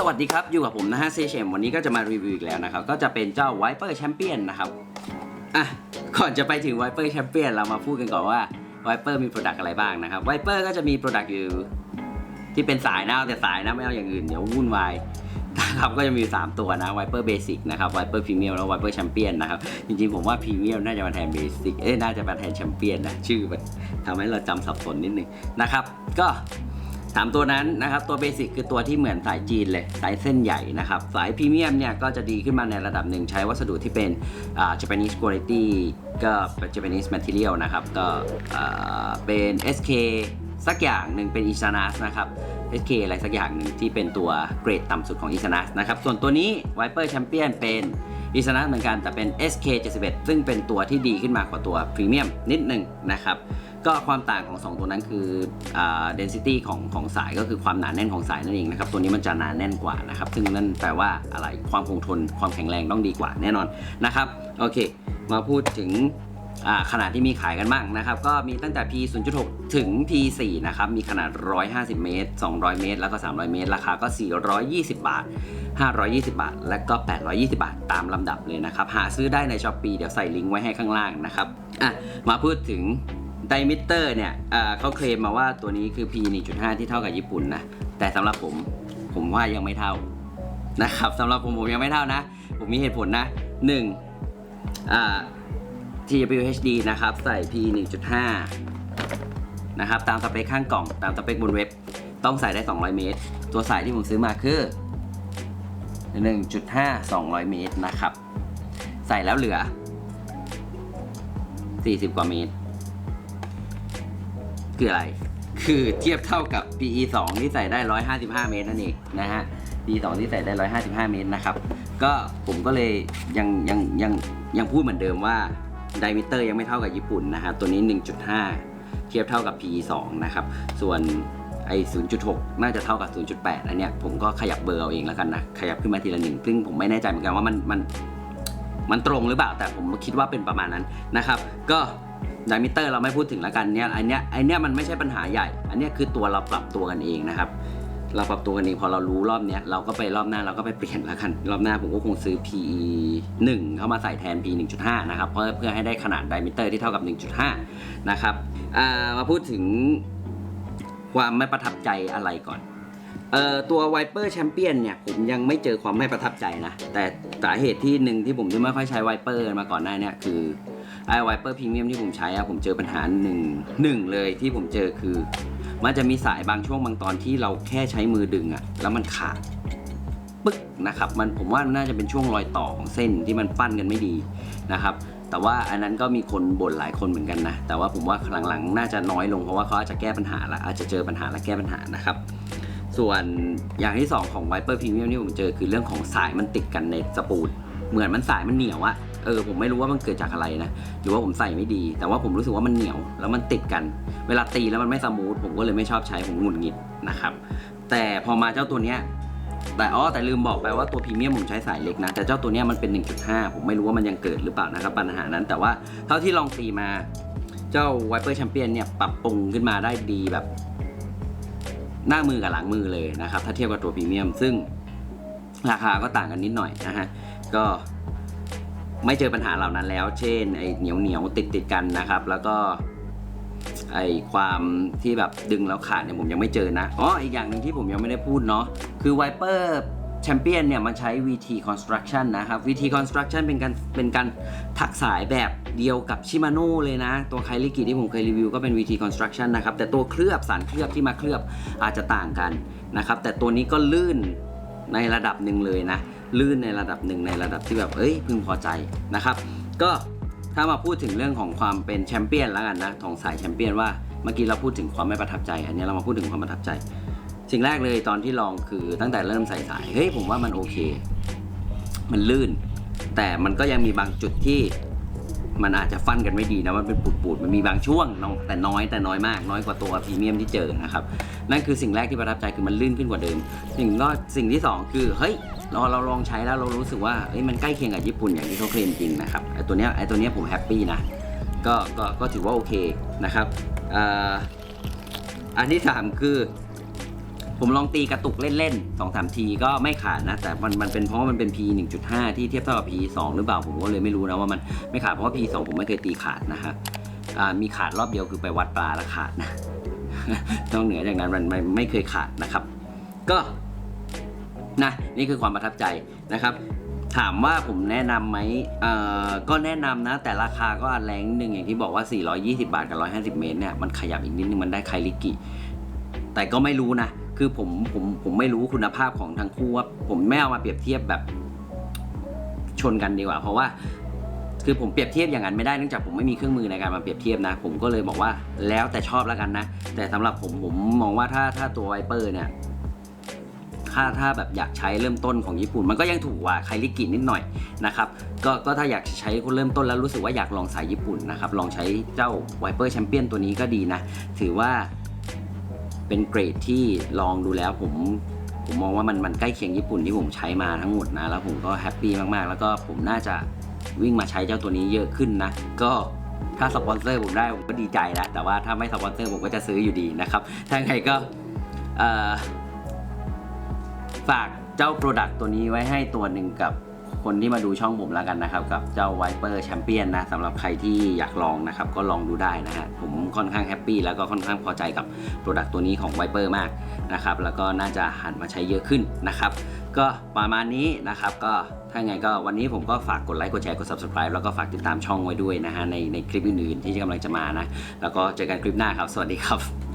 สวัสดีครับ อยู่กับผมนะฮะเซเชมวันนี้ก็จะมารีวิวอีกแล้วนะครับ ก็จะเป็นเจ้า Viper Champion นนะครับอะก่อนจะไปถึง Viper Champion เรามาพูดกันก่อนว่า Viper มี Product อะไรบ้างนะครับ Viper ก็จะมี Product อยู่ที่เป็นสายนะเอาแต่สายนะไม่เอาอย่างอื่นเดี๋ยววุ่นวายนะครับก็จะมี 3 ตัวนะ Viper Basic นะครับ Viper Premium แล้ว Viper Champion นนะครับจริงๆผมว่า Premium น่าจะมาแทน Basic เอ้ยน่าจะมาแทน Champion นะชื่อมันทำให้เราจำสับสนนิดนึงนะครับก็ สามตัวนั้นนะครับ ตัวเบสิกคือตัวที่เหมือนสายจีนเลย สายเส้นใหญ่นะครับ สายพรีเมียมเนี่ยก็จะดีขึ้นมาในระดับหนึ่งใช้วัสดุที่เป็นอ่า Japanese quality ก็เป็น Japanese material นะครับ ก็อ่าเป็น SK สักอย่างหนึ่งเป็น i s a n a s นะครับ SK อะไรสักอย่างหนึ่งที่เป็นตัวเกรดต่ำสุดของ i s a n a s นะครับ ส่วนตัวนี้ Viper Champion เป็น i s a n a s เหมือนกันแต่เป็น SK 71ซึ่งเป็นตัวที่ดีขึ้นมากว่าตัวพรีเมียมนิดหนึ่งนะครับ ก็ความต่างของ 2 ตัวนั้นคืออ่า density ของของสายก็คือความหนาแน่นของสายนั่นเองนะครับตัวนี้มันจะหนาแน่นกว่านะครับซึ่งนั่นแปลว่าอะไรความคงทนความแข็งแรงต้องดีกว่าแน่นอนนะครับโอเค มาพูดถึงขนาดที่มีขายกันบ้างนะครับ ก็มีตั้งแต่ P 0.6 ถึง P 4นะครับ มีขนาด 150 เมตร 200 เมตร แล้วก็ 300 เมตร ราคาก็ 420 บาท 520 บาท และก็ 820 บาท ตามลำดับเลยนะครับ หาซื้อได้ใน s h อ p e e เดี๋ยวใส่ลิงก์ไว้ให้ข้างล่างนะครับ อะ มาพูดถึง ไดมิเตอร์เนี่ยเขาเคลมมาว่าตัวนี้คือ P 1.5 ที่เท่ากับญี่ปุ่นนะ แต่สำหรับผมผมว่ายังไม่เท่านะครับสำหรับผมผมยังไม่เท่านะ ผมมีเหตุผลนะ 1. อ่า TWHD นะครับ ใส่ P 1.5 นะครับ ตามสเปคข้างกล่อง ตามสเปคบนเว็บ ต้องใส่ได้ 200 เมตร ตัวสายที่ผมซื้อมาคือ 1.5 200 เมตรนะครับ ใส่แล้วเหลือ 40 กว่าเมตร คืออะไร คือเทียบเท่ากับ PE 2ที่ใส่ได้ 155 เมตรนั่นเองนะฮะ PE 2ที่ใส่ได้ 155 เมตรนะครับ ก็ผมก็เลยยังยังยังยังพูดเหมือนเดิมว่าไดมิเตอร์ยังไม่เท่ากับญี่ปุ่นนะครับตัวนี้ 1.5 เทียบเท่ากับ PE 2นะครับ ส่วนไอ้0.6 น่าจะเท่ากับ 0.8 อันเนี้ยผมก็ขยับเบอร์เอาเองแล้วกันนะ ขยับขึ้นมาทีละหนึ่ง ซึ่งผมไม่แน่ใจเหมือนกันว่ามันมันมันตรงหรือเปล่า แต่ผมคิดว่าเป็นประมาณนั้นนะครับ ก็ ไดมิเตอร์เราไม่พูดถึงแล้วกันเนี่ยอันเนี้ยไอเนี้ยมันไม่ใช่ปัญหาใหญ่ อันเนี้ยคือตัวเราปรับตัวกันเองนะครับ เราปรับตัวกันเองพอเรารู้รอบเนี้ยเราก็ไปรอบหน้าเราก็ไปเปลี่ยนแล้วกันรอบหน้าผมก็คงซื้อ PE 1 เข้ามาใส่แทน P 1.5 นะครับเพื่อเพื่อให้ได้ขนาดไดมิเตอร์ที่เท่ากับ 1.5 นะครับมาพูดถึงความไม่ประทับใจอะไรก่อนเอ่อตัว Viper Champion เนี่ยผมยังไม่เจอความไม่ประทับใจนะ แต่สาเหตุที่หนึ่งที่ผมที่ไม่ค่อยใช้ Viper มาก่อนหน้าเนี่ยคือ ไอ้ Viper Premium ที่ผมใช้อะผมเจอปัญหาหนึ่งหนึ่งเลยที่ผมเจอคือ มันจะมีสายบางช่วงบางตอนที่เราแค่ใช้มือดึงอะแล้วมันขาดปึ๊กนะครับมันผมว่าน่าจะเป็นช่วงรอยต่อของเส้นที่มันปั้นกันไม่ดีนะครับแต่ว่าอันนั้นก็มีคนบ่นหลายคนเหมือนกันนะ แต่ว่าผมว่าหลังๆ น่าจะน้อยลงเพราะว่าเขาอาจจะแก้ปัญหาละอาจจะเจอปัญหาและแก้ปัญหานะครับ ส่วนอย่างที่ 2 ของ Viper Premium ที่ผมเจอคือเรื่องของสายมันติดกันในสปูดเหมือนมันสายมันเหนียวอะ เออผมไม่รู้ว่ามันเกิดจากอะไรนะหรือว่าผมใส่ไม่ดี แต่ว่าผมรู้สึกว่ามันเหนียวแล้วมันติดกัน เวลาตีแล้วมันไม่สมูทผมก็เลยไม่ชอบใช้ผมหงุดหงิดนะครับ แต่พอมาเจ้าตัวเนี้ยแต่อ๋อแต่ลืมบอกไปว่าตัวพรีเมียมผมใช้สายเล็กนะ แต่เจ้าตัวเนี้ยมันเป็น 1.5 ผมไม่รู้ว่ามันยังเกิดหรือเปล่านะครับปัญหานั้นแต่ว่าเท่าที่ลองตีมา เจ้า Viper Champion เนี่ยปรับปรุงขึ้นมาได้ดีแบบ หน้ามือกับหลังมือเลยนะครับ ถ้าเทียบกับตัวพรีเมียม ซึ่งราคาก็ต่างกันนิดหน่อยนะฮะก็ ไม่เจอปัญหาเหล่านั้นแล้ว เช่นไอ้เหนียวเหนียวติดติดกันนะครับ แล้วก็ไอ้ความที่แบบดึงแล้วขาดเนี่ยผมยังไม่เจอนะอ๋ออีกอย่างหนึ่งที่ผมยังไม่ได้พูดเนาะคือ Viper Champion เนี่ยมันใช้ VT Construction นะครับ VT Construction เป็นการเป็นการถักสายแบบเดียวกับ Shimano เลยนะ ตัวไคลิกิที่ผมเคยรีวิวก็เป็น VT Construction นะครับ แต่ตัวเคลือบสารเคลือบที่มาเคลือบอาจจะต่างกันนะครับ แต่ตัวนี้ก็ลื่นในระดับหนึ่งเลยนะ ลื่นในระดับหนึ่งในระดับที่แบบเอ้ยพึงพอใจนะครับ ก็ถ้ามาพูดถึงเรื่องของความเป็นแชมเปี้ยนแล้วกันนะของสายแชมเปี้ยนว่าเมื่อกี้เราพูดถึงความไม่ประทับใจ อันนี้เรามาพูดถึงความประทับใจ สิ่งแรกเลยตอนที่ลองคือตั้งแต่เริ่มใส่สายเฮ้ยผมว่ามันโอเค มันลื่น แต่มันก็ยังมีบางจุดที่ มันอาจจะฟันกันไม่ดีนะมันเป็นปูดๆมันมีบางช่วงน้องแต่น้อยแต่น้อยมากน้อยกว่าตัวพรีเมียมที่เจอนะครับนั่นคือสิ่งแรกที่ประทับใจคือมันลื่นขึ้นกว่าเดิมสิ่งก็สิ่งที่สองคือเฮ้ยเราเราลองใช้แล้วเรารู้สึกว่าเฮ้ยมันใกล้เคียงกับญี่ปุ่นอย่างที่เขาเคลมจริงนะครับไอตัวเนี้ยไอตัวเนี้ยผมแฮปปี้นะก็ก็ก็ถือว่าโอเคนะครับอ,อันที่สามคือ ผมลองตีกระตุกเล่นๆสองสามทีก็ไม่ขาดนะ แต่มันมันเป็นเพราะว่ามันเป็น P 1.5 ที่เทียบเท่ากับ P 2หรือเปล่าผมก็เลยไม่รู้นะว่ามันไม่ขาดเพราะว่า P 2ผมไม่เคยตีขาดนะครับมีขาดรอบเดียวคือไปวัดปลาแล้วขาดนะนอกเหนือจากนั้นมันมันไม่เคยขาดนะครับ ก็นะนี่คือความประทับใจนะครับ ถามว่าผมแนะนำไหมเอ่อก็แนะนำนะ แต่ราคาก็แรงหนึ่งอย่างที่บอกว่า 420 บาทกับ 150 เมตรเนี่ยมันขยับอีกนิดนึงมันได้ไคลิกิ แต่ก็ไม่รู้นะ คือผมผมผมไม่รู้คุณภาพของทั้งคู่ว่าผมไม่เอามาเปรียบเทียบแบบชนกันดีกว่า เพราะว่า คือผมเปรียบเทียบอย่างนั้นไม่ได้เนื่องจากผมไม่มีเครื่องมือในการมาเปรียบเทียบนะ ผมก็เลยบอกว่าแล้วแต่ชอบแล้วกันนะ แต่สำหรับผมผมมองว่าถ้าถ้าตัวไวเปอร์เนี่ยถ้าถ้าแบบอยากใช้เริ่มต้นของญี่ปุ่น มันก็ยังถูกกว่าไคลิกินิดหน่อยนะครับก็ก็ถ้าอยากใช้คนเริ่มต้นแล้วรู้สึกว่าอยากลองสายญี่ปุ่นนะครับลองใช้เจ้าไวเปอร์แชมเปี้ยนตัวนี้ก็ดีนะ ถือว่า เป็นเกรดที่ลองดูแล้วผมผมมองว่ามันมันใกล้เคียงญี่ปุ่นที่ผมใช้มาทั้งหมดนะ แล้วผมก็แฮปปี้มากๆ แล้วก็ผมน่าจะวิ่งมาใช้เจ้าตัวนี้เยอะขึ้นนะ ก็ถ้าสปอนเซอร์ผมได้ผมก็ดีใจนะแต่ว่าถ้าไม่สปอนเซอร์ผมก็จะซื้ออยู่ดีนะครับ ถ้าไงก็ฝากเจ้า Product ตัวนี้ไว้ให้ตัวหนึ่งกับ คนที่มาดูช่องผมแล้วกันนะครับ กับเจ้า Viper Champion นนะสำหรับใครที่อยากลองนะครับ ก็ลองดูได้นะฮะผมค่อนข้างแฮปปี้แล้วก็ค่อนข้างพอใจกับ Product ตัวนี้ของ Viper มากนะครับ แล้วก็น่าจะหันมาใช้เยอะขึ้นนะครับ ก็ประมาณนี้นะครับ ก็ถ้าไงก็วันนี้ผมก็ฝากกดไลค์กดแชร์กด subscribe แล้วก็ฝากติดตามช่องไว้ด้วยนะฮะในในคลิปอื่นๆที่กำลังจะมานะแล้วก็เจอกันคลิปหน้าครับ สวัสดีครับ